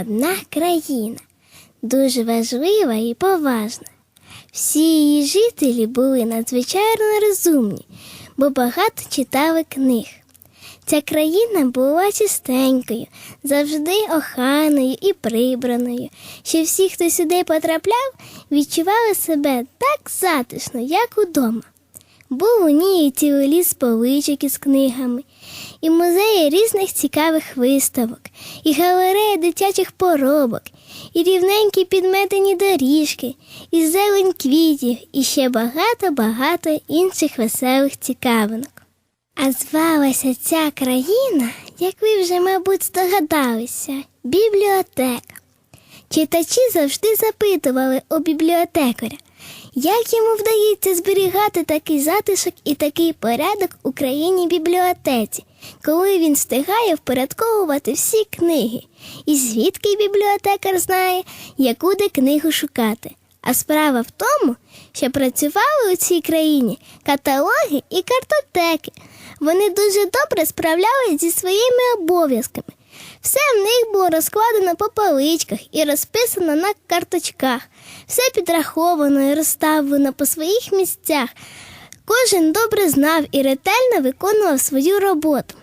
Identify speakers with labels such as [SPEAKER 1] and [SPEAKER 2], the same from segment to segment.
[SPEAKER 1] одна країна, дуже важлива і поважна. Всі її жителі були надзвичайно розумні, бо багато читали книг. Ця країна була чистенькою, завжди охайною і прибраною, що всі, хто сюди потрапляв, відчували себе так затишно, як удома. Був у ній і цілий ліс поличок із книгами, і музеї різних цікавих виставок, і галерея дитячих поробок, і рівненькі підметені доріжки, і зелень квітів, і ще багато-багато інших веселих цікавинок. А звалася ця країна, як ви вже, мабуть, здогадалися, бібліотека. Читачі завжди запитували у бібліотекаря, як йому вдається зберігати такий затишок і такий порядок у країні бібліотеці, коли він встигає впорядковувати всі книги, і звідки бібліотекар знає, яку де книгу шукати. А справа в тому, що працювали у цій країні каталоги і картотеки. Вони дуже добре справлялись зі своїми обов'язками. Все в них було розкладено по поличках і розписано на карточках, все підраховано і розставлено по своїх місцях. Кожен добре знав і ретельно виконував свою роботу.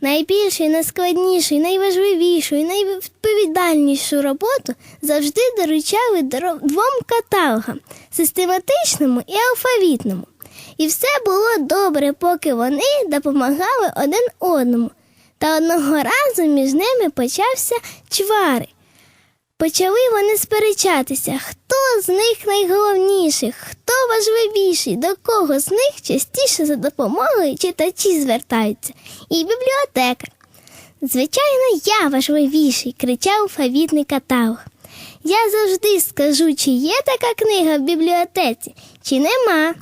[SPEAKER 1] Найбільшу, найскладнішу, найважливішу, і найвідповідальнішу роботу завжди доручали двом каталогам систематичному і алфавітному. І все було добре, поки вони допомагали один одному. Та одного разу між ними почався чвари. Почали вони сперечатися, хто з них найголовніший, хто важливіший, до кого з них частіше за допомогою читачі звертаються, і бібліотекар. Звичайно, я важливіший, кричав алфавітний каталог. Я завжди скажу, чи є така книга в бібліотеці, чи нема.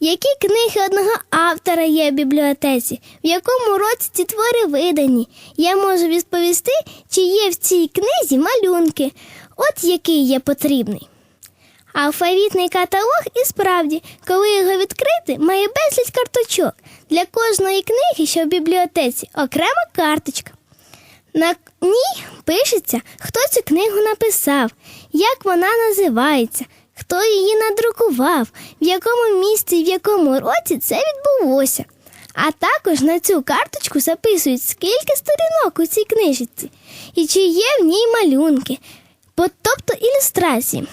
[SPEAKER 1] Які книги одного автора є в бібліотеці, в якому році ці твори видані? Я можу відповісти, чи є в цій книзі малюнки, от який є потрібний. Алфавітний каталог і справді, коли його відкрити, має безліч карточок. Для кожної книги, що в бібліотеці, окрема карточка. На ній пишеться, хто цю книгу написав, як вона називається, хто її надрукував, в якому місці і в якому році це відбулося. А також на цю карточку записують, скільки сторінок у цій книжці, і чи є в ній малюнки, тобто ілюстрації.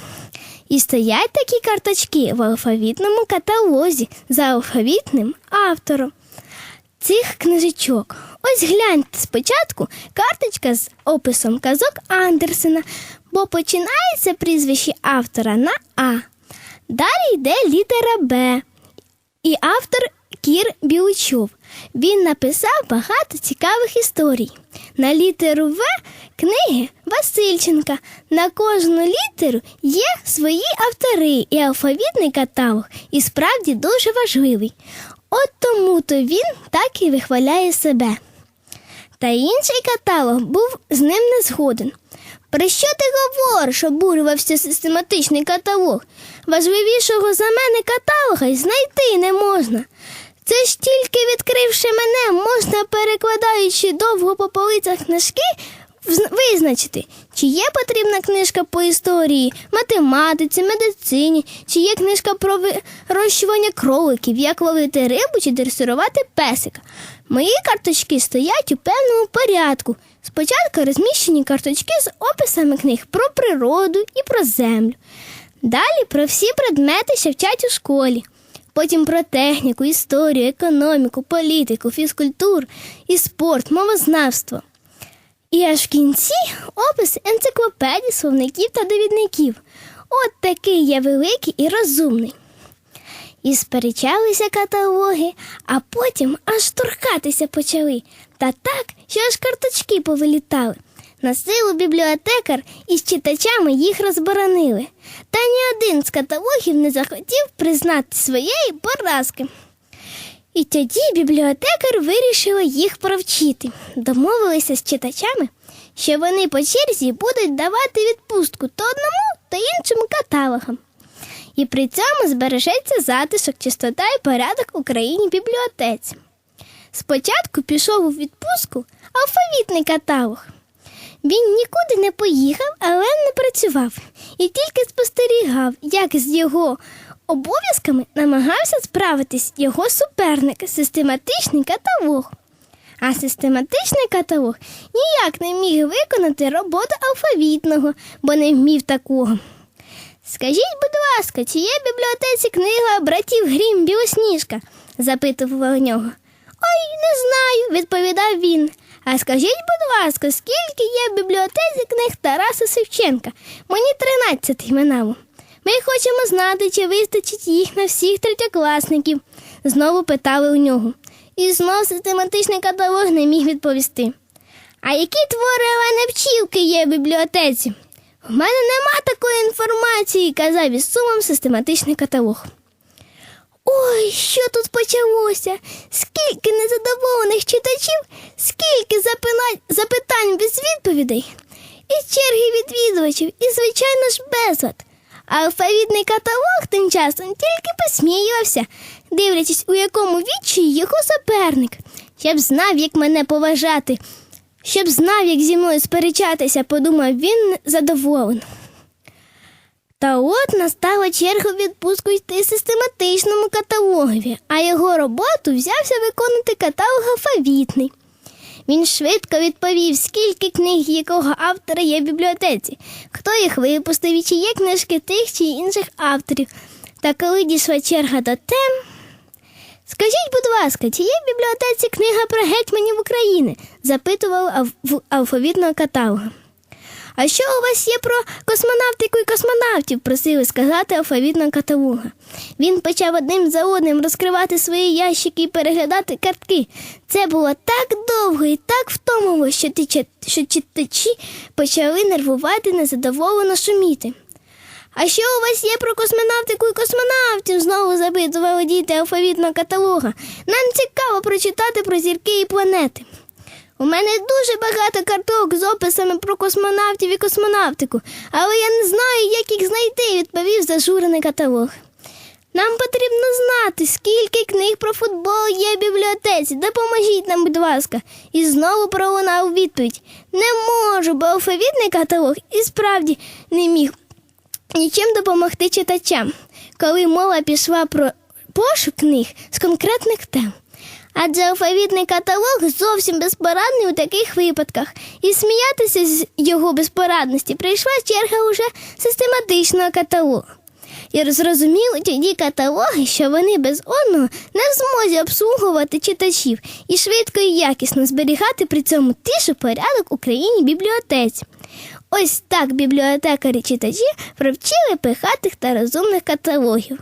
[SPEAKER 1] І стоять такі карточки в алфавітному каталозі за алфавітним автором цих книжечок. Ось гляньте спочатку карточка з описом казок Андерсена, бо починається прізвище автора на А. Далі йде літера Б. І автор Кір Біличов. Він написав багато цікавих історій. На літеру В книги Васильченка. На кожну літеру є свої автори, і алфавітний каталог і справді дуже важливий. От тому то він так і вихваляє себе. Та інший каталог був з ним не згоден. Про що ти говориш? обурювався систематичний каталог. Важливішого за мене каталога й знайти не можна. Це ж тільки відкривши мене, можна, перекладаючи довго по полицях книжки, визначити, чи є потрібна книжка по історії, математиці, медицині, чи є книжка про вирощування кроликів, як ловити рибу чи дресирувати песика. Мої карточки стоять у певному порядку. Спочатку розміщені карточки з описами книг про природу і про землю. Далі про всі предмети, що вчать у школі. Потім про техніку, історію, економіку, політику, фізкультуру і спорт, мовознавство. І аж в кінці опис енциклопедій, словників та довідників. От такий я великий і розумний. І сперечалися каталоги, а потім аж торкатися почали. Та так, що аж карточки повилітали. На силу бібліотекар із читачами їх розборонили. Та ні один з каталогів не захотів признати своєї поразки. І тоді бібліотекар вирішила їх провчити. Домовилися з читачами, що вони по черзі будуть давати відпустку то одному, то іншому каталогам. І при цьому збережеться затишок, чистота і порядок у країні бібліотеці. Спочатку пішов у відпустку алфавітний каталог. Він нікуди не поїхав, але не працював і тільки спостерігав, як з його обов'язками намагався справитись його суперник, систематичний каталог. А систематичний каталог ніяк не міг виконати роботу алфавітного, бо не вмів такого. Скажіть, будь ласка, чи є в бібліотеці книга братів Грім Білосніжка? запитував у нього. Ой, не знаю, відповідав він. А скажіть, будь ласка, скільки є в бібліотеці книг Тараса Шевченка? Мені тринадцятий минало. Ми хочемо знати, чи вистачить їх на всіх третьокласників, знову питали у нього. І знов систематичний каталог не міг відповісти. А які твори Олени Пчілки є в бібліотеці? В мене нема такої інформації, казав із сумом систематичний каталог. Ой, що тут почалося? Скільки незадоволених читачів, скільки запитань без відповідей, і черги відвідувачів, і, звичайно ж, безлад. Алфавітний каталог тим часом тільки посміювався, дивлячись, у якому відчаї його суперник. Я б знав, як мене поважати, щоб знав, як зі мною сперечатися, подумав він задоволено. Та от настала черга відпуску йти систематичному каталогові, а його роботу взявся виконати каталог алфавітний. Він швидко відповів, скільки книг якого автора є в бібліотеці, хто їх випустив і чи є книжки тих чи інших авторів. Та коли дійшла черга до тем. Скажіть, будь ласка, чи є в бібліотеці книга про гетьманів України? запитував алфавітного каталога. А що у вас є про космонавтику і космонавтів? просили сказати алфавітного каталога. Він почав одним за одним розкривати свої ящики і переглядати картки. Це було так довго і так втомило, що читачі почали нервувати незадоволено шуміти. А що у вас є про космонавтику і космонавтів? знову запитували діти алфавітного каталога. Нам цікаво прочитати про зірки і планети. У мене дуже багато карток з описами про космонавтів і космонавтику, але я не знаю, як їх знайти, відповів зажурений каталог. Нам потрібно знати, скільки книг про футбол є в бібліотеці. Допоможіть нам, будь ласка. І знову пролунав відповідь. Не можу, бо алфавітний каталог і справді не міг нічим допомогти читачам, коли мова пішла про пошук книг з конкретних тем. Адже алфавітний каталог зовсім безпорадний у таких випадках, і сміятися з його безпорадності прийшла черга уже систематичного каталогу. І зрозуміли тоді каталоги, що вони без одного не в змозі обслуговувати читачів і швидко і якісно зберігати при цьому тишу порядок у країні бібліотеці. Ось так бібліотекарі читачі провчили пихатих та розумних каталогів.